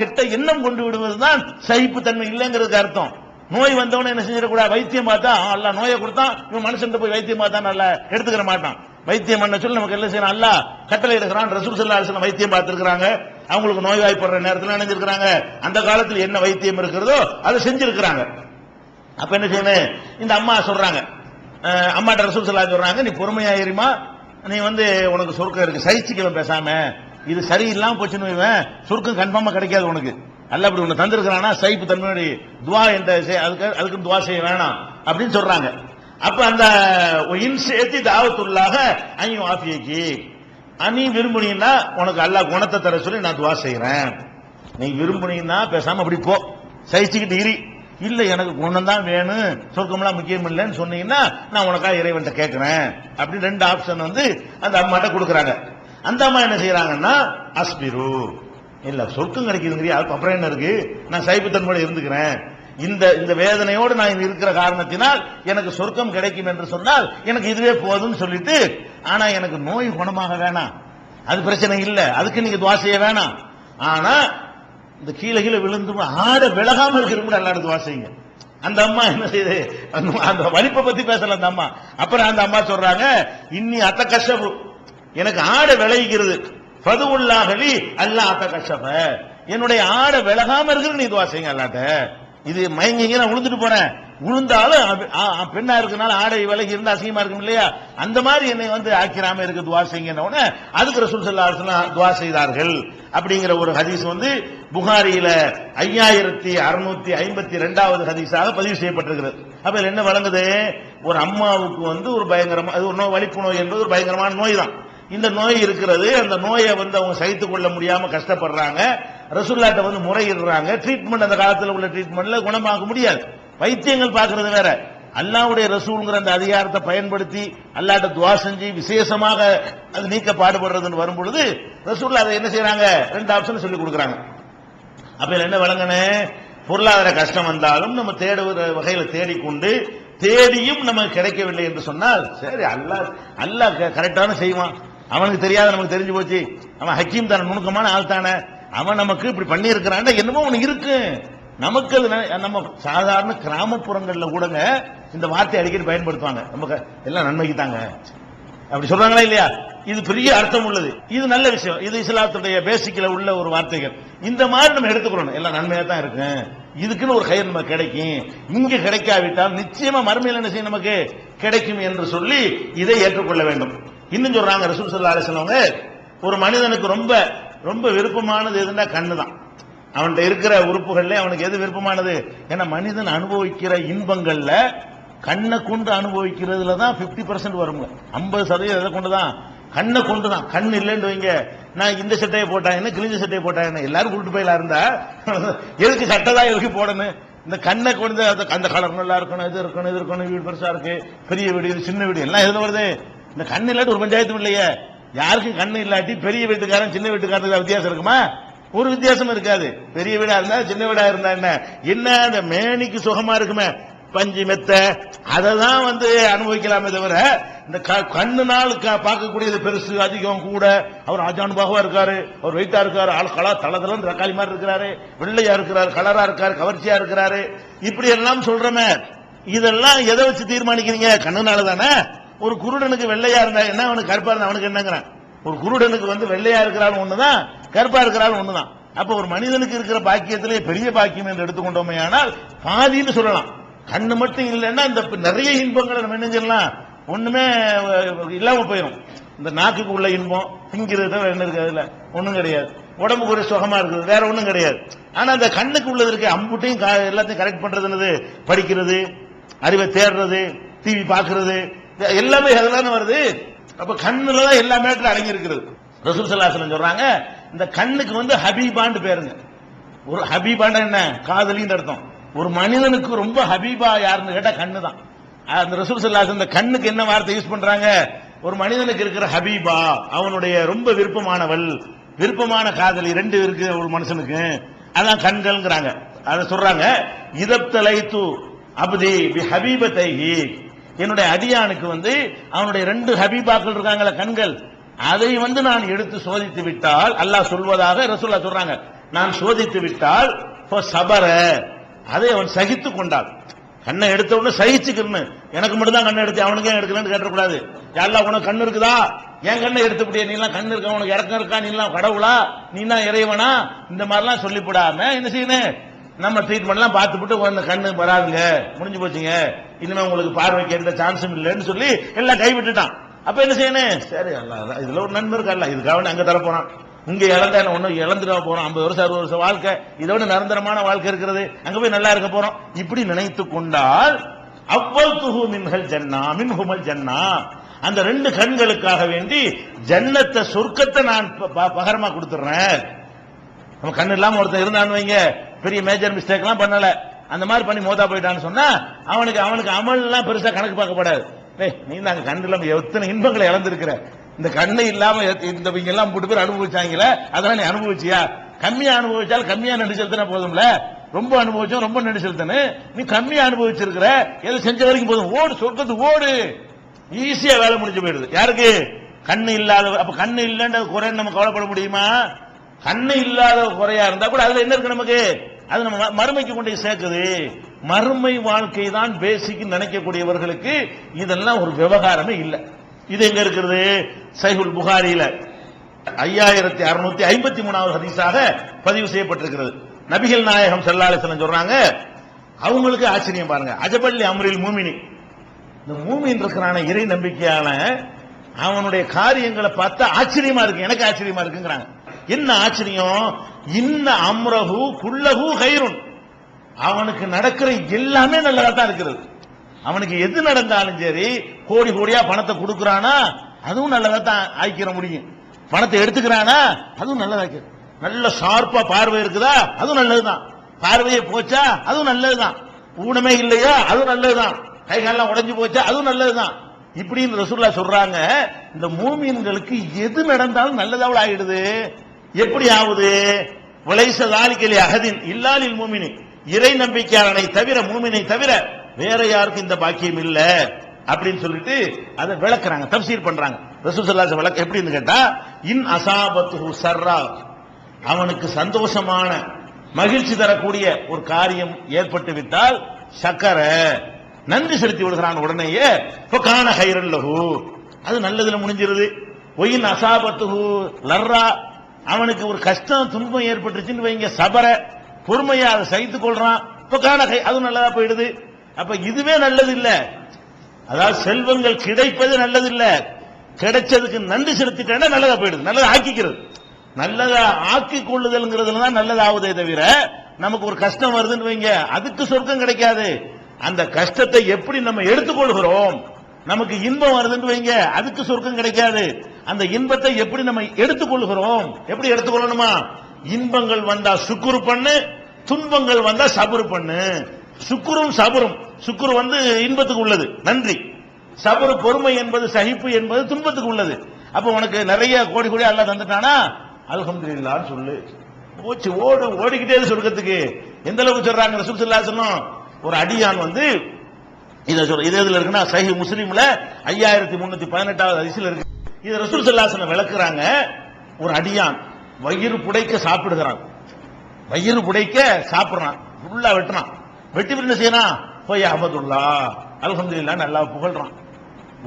கெட்ட எண்ணம் கொண்டு விடுவதுதான் சகிப்பு தன்மை இல்லைங்கிறதுக்கு அர்த்தம். நோய் வந்தவன என்ன செஞ்சிடக்கூடாது வைத்தியம் பார்த்தா அல்ல நோயை கொடுத்தா இவன் மனுஷன் போய் வைத்தியம் பார்த்தா நல்ல எடுத்துக்கிற மாட்டான். வைத்தியம் பண்ண சொல்லி நமக்கு என்ன செய்யணும்? அல்ல கட்டளை எடுக்கிறான். ரசூல் சல்லா அரசு வைத்தியம் பார்த்திருக்கிறாங்க. அவங்களுக்கு நோய்வாய்ப்படுற நேரத்தில் நினைஞ்சிருக்கிறாங்க அந்த காலத்தில் என்ன வைத்தியம் இருக்கிறதோ அதை செஞ்சிருக்கிறாங்க. அப்ப என்ன செய்யணும்? இந்த அம்மா சொல்றாங்க. அம்மாட்ட ரசூல் சல்லா சொல்றாங்க நீ பொறுமையா நீ வந்து உனக்கு சொர்க்கம் இருக்கு. சகிச்சுக்கலாம் பேசாம. இது சரியில்லாம போச்சுன்னு வைவேன் சுருக்கம் கன்ஃபார்மா கிடைக்காது உனக்கு. அல்ல அப்படி உன்னை தந்திருக்கிறானா சைப்பு தன்மையுடைய துவா என்ற அதுக்கு அதுக்கு துவா செய்ய வேணாம் அப்படின்னு சொல்றாங்க. அப்ப அந்த இன் சேர்த்து தாவத்துள்ளாக ஐயும் ஆஃபியக்கு நீ விரும்புனீங்கன்னா உனக்கு அல்லா குணத்தை தர சொல்லி நான் துவா செய்யறேன் நீ விரும்புனீங்கன்னா பேசாம அப்படி போ. சகிச்சுக்கிட்டு இரு. இல்ல எனக்கு குணம் தான் வேணும். சொர்க்கம்லாம் முக்கியம் இல்லைன்னு சொன்னீங்கன்னா நான் உனக்காக இறைவன்கிட்ட கேட்கிறேன். அப்படின்னு ரெண்டு ஆப்ஷன் வந்து அந்த அம்மாட்ட கொடுக்குறாங்க. அந்த அம்மா என்ன செய்யறாங்கன்னா அஸ்பிரு. இல்ல சொர்க்கம் கிடைக்குதுங்கிறியா? அதுக்கு அப்புறம் என்ன இருக்கு? நான் சைபத்தன்மையோட இருந்துக்கிறேன். இந்த இந்த வேதனையோடு நான் இருக்கிற காரணத்தினால் எனக்கு சொர்க்கம் கிடைக்கும் என்று சொன்னால் எனக்கு இதுவே போதும்னு சொல்லிட்டு ஆனா எனக்கு நோய் குணமாக வேணாம். அது பிரச்சனை இல்லை. அதுக்கு நீங்க துவா செய்ய வேணாம். ஆனா இந்த கீழே கீழே விழுந்து ஆட விலகாம கூட எல்லாரும் துவா செய்யுங்க. அந்த அம்மா என்ன செய்யுது அந்த- அந்த வலிப்பை பத்தி பேசல அந்த அம்மா. அப்புறம் அந்த அம்மா சொல்றாங்க இன்னி அத்த கஷ்டப்பு எனக்கு ஆடை விளைகிறது. பதுவுள்ளாகலி அல்ல அத்த கஷ்டப்ப. என்னுடைய ஆடை விலகாம இருக்கிற நீ துவா செய்யுங்க அல்லாட்ட. இது மயங்கிங்க நான் விழுந்துட்டு போறேன் விழுந்தாலும் ஆ- பெண்ணா இருக்கனால ஆடை விலகி இருந்தா அசிங்கமா இருக்கும் இல்லையா? அந்த மாதிரி என்னை வந்து ஆக்கிராம இருக்கு துவா செய்யுங்க உடனே அதுக்கு ரசூல் ஸல்லல்லாஹு துவா செய்தார்கள். அப்படிங்கிற ஒரு ஹதீஸ் வந்து புகாரியில ஐயாயிரத்தி அறுநூத்தி ஐம்பத்தி ரெண்டாவது ஹதீஸாக பதிவு செய்யப்பட்டிருக்கிறது. அப்ப என்ன வழங்குது? ஒரு அம்மாவுக்கு வந்து ஒரு பயங்கரமா அது ஒரு நோய் வலிப்பு நோய் என்பது ஒரு பயங்கரமான நோய் தான். இந்த நோய் இருக்கிறது அந்த நோயை வந்து அவங்க சகித்துக் கொள்ள முடியாம கஷ்டப்படுறாங்க. ரசுல்லாட்ட வந்து முறையிடுறாங்க. ட்ரீட்மெண்ட் அந்த காலத்தில் உள்ள ட்ரீட்மெண்ட்ல குணமாக்க முடியாது. வைத்தியங்கள் பார்க்கறது வேற. அல்லாவுடைய ரசூல்ங்கிற அந்த அதிகாரத்தை பயன்படுத்தி அல்லாட்ட துவா செஞ்சு விசேஷமாக அது நீக்க பாடுபடுறதுன்னு வரும்பொழுது ரசூல் அதை என்ன செய்யறாங்க ரெண்டு ஆப்ஷன் சொல்லி கொடுக்குறாங்க. அப்ப என்ன வழங்கனே பொருளாதார கஷ்டம் வந்தாலும் நம்ம தேடுகிற வகையில தேடிக்கொண்டு தேடியும் நமக்கு கிடைக்கவில்லை என்று சொன்னால் சரி அல்லாஹ் அல்லாஹ் கரெக்டான செய்வான். அவனுக்கு தெரியாத நமக்கு தெரிஞ்சு போச்சு. அவன் ஹக்கீம் தானே நுணுக்கமான ஆள் தானே. அவன் நமக்கு இப்படி பண்ணி இருக்கிறான் என்னமோ ஒன்று இருக்கு. நமக்கு அது நம்ம சாதாரண கிராமப்புறங்களில் கூடங்க இந்த வார்த்தை அடிக்கடி பயன்படுத்துவாங்க. நமக்கு எல்லாம் நன்மைக்கு தாங்க. அப்படி சொல்றாங்களா இல்லையா? இது பெரிய அர்த்தம் உள்ளது. இது நல்ல விஷயம். இது இஸ்லாத்துடைய பேசிக்கில் உள்ள ஒரு வார்த்தைகள். இந்த மாதிரி நம்ம எடுத்துக்கிறோம் எல்லாம் நன்மையா தான் இருக்கு. இதுக்குன்னு ஒரு கயிறு நமக்கு கிடைக்கும். இங்க கிடைக்காவிட்டால் நிச்சயமா மறுமையில் என்ன செய்யும் நமக்கு? கிடைக்கும் என்று சொல்லி இதை ஏற்றுக்கொள்ள வேண்டும். இன்னும் சொல்றாங்க ரசூல் சல்லா அலிஸ்லவங்க ஒரு மனிதனுக்கு ரொம்ப ரொம்ப விருப்பமானது எதுனா கண்ணு தான் அவன்கிட்ட இருக்கிற உறுப்புகள்ல அவனுக்கு எது விருப்பமானது? ஏன்னா மனிதன் அனுபவிக்கிற இன்பங்கள்ல கண்ணை கொண்டு அனுபவிக்கிறதுல தான் 50% பர்சன்ட் வருங்க. ஐம்பது சதவீதம் எதை கொண்டு தான் கண்ணை கொண்டு தான் கண் இல்லைன்னு வைங்க. நான் இந்த சட்டையை போட்டா கிழிஞ்ச சட்டையை போட்டா எல்லாரும் கூட்டு போயில இருந்தா? எதுக்கு சட்டை தான் எதுக்கு போடணும்? இந்த கண்ணை கொண்டு அந்த- கலர் நல்லா இருக்கணும் இது இருக்கணும் இது இருக்கணும் வீடு பெருசா இருக்கு பெரிய வீடு சின்ன வீடு எல்லாம் எதுல வருது? இந்த கண்ணு இல்லாட்டி ஒரு பஞ்சாயத்தும் இல்லையே. யாருக்கும் கண்ணு இல்லாட்டி பெரிய வீட்டுக்காரன் சின்ன வீட்டுக்காரனுக்கு வித்தியாசம் இருக்குமா? ஒரு வித்தியாசம் இருக்காது. பெரிய வீடா இருந்தா சின்ன வீடா இருந்தா என்ன? என்ன அந்த மேனிக்கு சுகமா இருக்குமே? பஞ்சு மெத்த அததான் வந்து அனுபவிக்கலாமே தவிர இந்த க- கண்ணு நாள் பார்க்கக்கூடியது பெருசு அதிகம் கூட. அவர் ஆஜானுபாகவா இருக்காரு அவர் வெயிட்டா இருக்காரு ஆள் கலா தளதளம் தக்காளி மாதிரி இருக்கிறாரு வெள்ளையா இருக்கிறாரு கலரா இருக்காரு கவர்ச்சியா இருக்கிறாரு. இப்படி எல்லாம் சொல்றமே. இதெல்லாம் எதை வச்சு தீர்மானிக்கிறீங்க? கண்ணுனால தானே? ஒரு குருடனுக்கு வெள்ளையா இருந்தா என்ன அவனுக்கு கருப்பா இருந்தா அவனுக்கு என்னங்கிறான்? ஒரு குருடனுக்கு வந்து வெள்ளையா இருக்கிறாள் ஒண்ணுதான் கருப்பா இருக்கிறாள் ஒண்ணுதான். அப்ப ஒரு மனிதனுக்கு இருக்கிற பாக்கியத்திலே பெரிய பாக்கியம் என்று எடுத்துக்கொண்டோமே ஆனால் பாதின்னு சொல்லலாம். கண்ணு மட்டும் இல்லைன்னா இந்த நிறைய இன்பங்களை நம்ம என்ன செய்யலாம்? ஒண்ணுமே இல்லாம போயிடும் இந்த நாக்குக்கு உள்ள இன்பம் திங்கிறது என்ன இருக்கு அதுல? ஒண்ணும் கிடையாது. உடம்புக்கு ஒரு சுகமா இருக்குது வேற ஒண்ணும் கிடையாது. ஆனா அந்த கண்ணுக்கு உள்ளது இருக்கு அம்புட்டையும் எல்லாத்தையும் கரெக்ட் பண்றது என்னது? படிக்கிறது அறிவை தேடுறது டிவி பாக்குறது எல்லாமே எதுலான்னு வருது? அப்ப கண்ணுல தான் எல்லா மேட்டரும் அடங்கி இருக்கிறது ரசூல் சல்லாசலம் சொல்றாங்க இந்த கண்ணுக்கு வந்து ஹபீபான்னு பேருங்க. ஒரு ஹபீபான்னா என்ன? காதலின்னு அர்த்தம். ஒரு மனிதனுக்கு ரொம்ப ஹபீபா யாருன்னு கேட்டா கண்ணு தான் அந்த ரசூல் சல்லாசன் இந்த கண்ணுக்கு என்ன வார்த்தை யூஸ் பண்றாங்க? ஒரு மனிதனுக்கு இருக்கிற ஹபீபா அவனுடைய ரொம்ப விருப்பமானவள் விருப்பமான காதலி ரெண்டு இருக்கு ஒரு மனுஷனுக்கு அதான் கண்கள்ங்கிறாங்க. அதை சொல்றாங்க இதப்தலைத்து அப்தி பி ஹபீபத்தைஹி. என்னுடைய அடியானுக்கு வந்து அவனுடைய ரெண்டு ஹபீபாக்கள் இருக்காங்கள கண்கள். அதை வந்து நான் எடுத்து சோதித்து விட்டால் அல்லாஹ் சொல்வதாக ரசூல்லா சொல்றாங்க. நான் சோதித்து விட்டால் சபர. அதை அவன் சகித்து கொண்டான். கண்ணை எடுத்த உடனே சகிச்சுக்கணும். எனக்கு மட்டும் தான் கண்ணை எடுத்து அவனுக்கு ஏன் எடுக்கலன்னு கேட்டக்கூடாது. யாரெல்லாம் உனக்கு கண்ணு இருக்குதா? என் கண்ணை எடுத்துப்படியே நீ எல்லாம் கண்ணு இருக்கா? உனக்கு இறக்கம் இருக்கா? நீ எல்லாம் கடவுளா? நீ தான் இறைவனா? இந்த மாதிரிலாம் சொல்லிவிடாம என்ன செய்யணும் நம்ம ட்ரீட்மெண்ட்லாம் பார்த்துவிட்டு அந்த கண்ணு வராதுங்க. முடிஞ்சு போச்சுங்க. இனிமே உங்களுக்கு பார்வைக்கு எந்த சான்ஸும் இல்லைன்னு சொல்லி எல்லாம் கைவிட்டுட்டான். அப்ப என்ன செய்யணும் சரி அல்ல இதுல ஒரு நன்மை இருக்கு அல்ல இதுக்காக அங்க தர போறான். இங்க இழந்தா என்ன ஒண்ணு? இழந்துட போறோம் ஐம்பது வருஷம் அறுபது வருஷம் வாழ்க்கை. இதோட நிரந்தரமான வாழ்க்கை இருக்கிறது. அங்க போய் நல்லா இருக்க போறோம். இப்படி நினைத்து கொண்டால் அவ்வள் துகு மின்கள் ஜன்னா மின்ஹுமல் ஜன்னா. அந்த ரெண்டு கண்களுக்காக வேண்டி ஜன்னத்தை சொர்க்கத்தை நான் ப- ப- பகரமா கொடுத்துறேன் நம்ம கண்ணு இல்லாம ஒருத்தன் இருந்தான்னு வைங்க. பெரிய மேஜர் மிஸ்டேக் எல்லாம் பண்ணல. அந்த மாதிரி பண்ணி மோதா போயிட்டான்னு சொன்னா அவனுக்கு அவனுக்கு அமல் எல்லாம் பெருசா கணக்கு பார்க்கப்படாது டேய் நீ நாங்க கண்டு இல்லாம எத்தனை இன்பங்களை இழந்திருக்கிற? இந்த கண்ணு இல்லாம இந்த இவங்க எல்லாம் போட்டு பேர் அனுபவிச்சாங்களே அதெல்லாம் நீ அனுபவிச்சியா? கம்மியா அனுபவிச்சால் கம்மியா நன்றி செலுத்தினா போதும்ல? ரொம்ப அனுபவிச்சோம் ரொம்ப நன்றி செலுத்தனு நீ கம்மியா அனுபவிச்சிருக்கிற எது செஞ்ச வரைக்கும் போதும். ஓடு சொர்க்கத்து ஓடு. ஈஸியா வேலை முடிஞ்சு போயிடுது. யாருக்கு? கண்ணு இல்லாத அப்ப கண்ணு இல்லைன்ற குறைன்னு நம்ம கவலைப்பட முடியுமா? கண்ணு இல்லாத குறையா இருந்தா கூட அதுல என்ன இருக்கு நமக்கு? அது நம்ம மறுமைக்கு கொண்டு சேர்க்குது. மறுமை வாழ்க்கை தான் பேசிக் நினைக்கக்கூடியவர்களுக்கு இதெல்லாம் ஒரு விவகாரமே இல்லை. இது எங்க இருக்கிறது சைகுல் புகாரியில. ஐயாயிரத்தி அறுநூத்தி ஐம்பத்தி மூணாவது ஹதீஸாக பதிவு செய்யப்பட்டிருக்கிறது. நபிகள் நாயகம் செல்லாலிசனம் சொல்றாங்க அவங்களுக்கு ஆச்சரியம் பாருங்க. அஜபல்லி அமரில் மூமினி. இந்த மூமின் இருக்கிறான இறை நம்பிக்கையான அவனுடைய காரியங்களை பார்த்தா ஆச்சரியமா இருக்கு. எனக்கு ஆச்சரியமா இருக்குங்கிறாங்க. என்ன ஆச்சரியம்? இன்ன அம்ரஹு குல்லஹு கைருன் அவனுக்கு நடக்கிற எல்லாமே நல்லதா தான் இருக்கிறது. அவனுக்கு எது நடந்தாலும் சரி கோடி கோடியா பணத்தை கொடுக்கறானா அதுவும் நல்லதா தான் ஆய்க்கிற முடியும். பணத்தை எடுத்துக்கிறானா அதுவும் நல்லதா நல்ல ஷார்ப்பா பார்வை இருக்குதா அதுவும் நல்லதுதான். பார்வையை போச்சா அதுவும் நல்லதுதான். ஊனமே இல்லையா அதுவும் நல்லதுதான். கை காலெல்லாம் உடைஞ்சு போச்சா அதுவும் நல்லதுதான். இப்படின்னு ரசூல்லா சொல்றாங்க இந்த மூமியன்களுக்கு எது நடந்தாலும் நல்லதாவில் ஆயிடுது எப்படி ஆகுது விளைச தாலிக்கலி அகதின் இல்லாலில் மூமினி இறை நம்பிக்கையாளனை தவிர மூமினை தவிர வேற யாருக்கும் இந்த பாக்கியம் இல்ல அப்படின்னு சொல்லிட்டு அதை விளக்குறாங்க தப்சீர் பண்றாங்க. ரசூசல்லாஸ் ஸல்லல்லாஹு விளக்க எப்படின்னு கேட்டா இன் அசாபத்து சர்ரா அவனுக்கு சந்தோஷமான மகிழ்ச்சி தரக்கூடிய ஒரு காரியம் ஏற்பட்டு விட்டால் சக்கர நன்றி செலுத்தி விடுகிறான் உடனேயே இப்ப காண ஹைரன் அது நல்லதுல முடிஞ்சிருது. ஒயின் அசாபத்து லர்ரா அவனுக்கு ஒரு கஷ்டம் துன்பம் ஏற்பட்டுச்சுன்னு வைங்க. சபர பொறுமையா அதை சகித்துக் கொள்றான். இப்ப காணகை அதுவும் நல்லதா போயிடுது. அப்ப இதுவே நல்லது இல்ல அதாவது செல்வங்கள் கிடைப்பது நல்லது இல்ல கிடைச்சதுக்கு நன்றி செலுத்திட்டேன்னா நல்லதா போயிடுது. நல்லதா ஆக்கிக்கிறது. நல்லதா ஆக்கி கொள்ளுதல்ங்கிறதுல தான் நல்லதாவதே தவிர நமக்கு ஒரு கஷ்டம் வருதுன்னு வைங்க. அதுக்கு சொர்க்கம் கிடைக்காது. அந்த கஷ்டத்தை எப்படி நம்ம எடுத்துக்கொள்கிறோம் நமக்கு இன்பம் வருதுன்னு வைங்க. அதுக்கு சொர்க்கம் கிடைக்காது. அந்த இன்பத்தை எப்படி நம்ம எடுத்துக்கொள்கிறோம்? எப்படி எடுத்துக்கொள்ளணுமா? இன்பங்கள் வந்தா சுக்குரு பண்ணு துன்பங்கள் வந்தா சபுரு பண்ணு. சுக்குரும் சபுரும். சுக்குரு வந்து இன்பத்துக்கு உள்ளது. நன்றி. சபுரு பொறுமை என்பது சகிப்பு என்பது துன்பத்துக்கு உள்ளது. அப்ப உனக்கு நிறைய கோடி கோடி அல்ல தந்துட்டானா? அல்ஹம்துல்லான்னு சொல்லு. போச்சு ஓடு ஓடிக்கிட்டே சொர்க்கத்துக்கு. எந்த அளவுக்கு சொல்றாங்க ரசூல் ஒரு அடியான் வந்து இதை சொல்ற இது எதுல இருக்குன்னா சஹி முஸ்லீம்ல ஐயாயிரத்தி முன்னூத்தி பதினெட்டாவது அதிசயில் இருக்கு. இது ரசூல் சல்லாசன விளக்குறாங்க. ஒரு அடியான் வயிறு புடைக்க சாப்பிடுகிறான். வயிறு புடைக்க சாப்பிடுறான். ஃபுல்லா வெட்டுறான். வெட்டி என்ன செய்யறான்? போய் அஹமதுல்லா. அல்ஹம்துலில்லாஹ் நல்லா புகழ்றான்.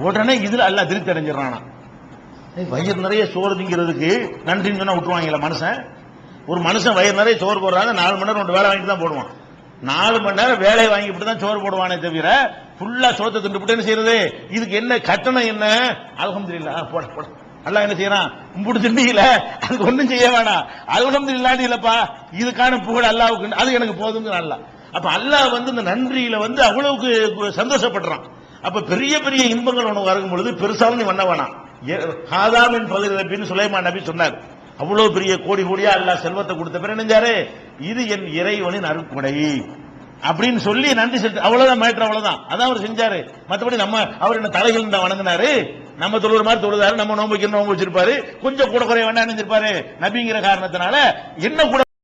உடனே இதுல எல்லாம் திருப்தி அடைஞ்சிடறானா. வயிறு நிறைய சோறு திங்கிறதுக்கு நன்றின்னு சொன்னா விட்டுருவாங்களா மனுஷன். ஒரு மனுஷன் வயிறு நிறைய சோறு போடுறாங்க நாலு மணி நேரம் ரெண்டு வேலை வாங்கிட்டு தான் போடுவான். நாலு மணி நேரம் வேலையை வாங்கிட்டு தான் சோறு போடுவானே தவிர ஃபுல்லா சோளத்தை திண்டு என்ன செய்யறது? இதுக்கு என்ன கட்டணம் என்ன? அல்ஹம்துலில்லாஹ் போட போட. அல்லாஹ் என்ன செய்யறான்? கும்பிட்டு திண்டியில அதுக்கு ஒண்ணும் செய்ய வேணாம். அல்ஹம்துலில்லாஹ் இல்லப்பா. இதுக்கான புகழ் அல்லாவுக்கு அது எனக்கு போதுங்கிற அல்லாஹ். அப்ப அல்லாஹ் வந்து இந்த நன்றியில வந்து அவ்வளவுக்கு சந்தோஷப்படுறான். அப்ப பெரிய பெரிய இன்பங்கள் உனக்கு வரும் பொழுது பெருசாலும் நீ பண்ண வேணாம். ஹாதாமின் பகுதி அப்படின்னு சுலைமான் நபி சொன்னார். அவ்வளவு பெரிய கோடி கோடியா அல்லாஹ் செல்வத்தை கொடுத்த பிறகு நினைஞ்சாரு இது என் இறைவனின் அருட்கொடை. அப்படின்னு சொல்லி நன்றி செலுத்து அவ்வளவுதான் மேட்ரு அவ்வளவுதான். அதான் அவர் செஞ்சாரு. மத்தபடி நம்ம அவர் என்ன தலைகள் தான் வணங்கினாரு? நம்ம தொழுற மாதிரி தொழுதாரு நம்ம நோம்பு நோம்பு வச்சிருப்பாரு. கொஞ்சம் கூட குறைய வேண்டாம் நினைச்சிருப்பாரு நபிங்கிற காரணத்தினால என்ன கூட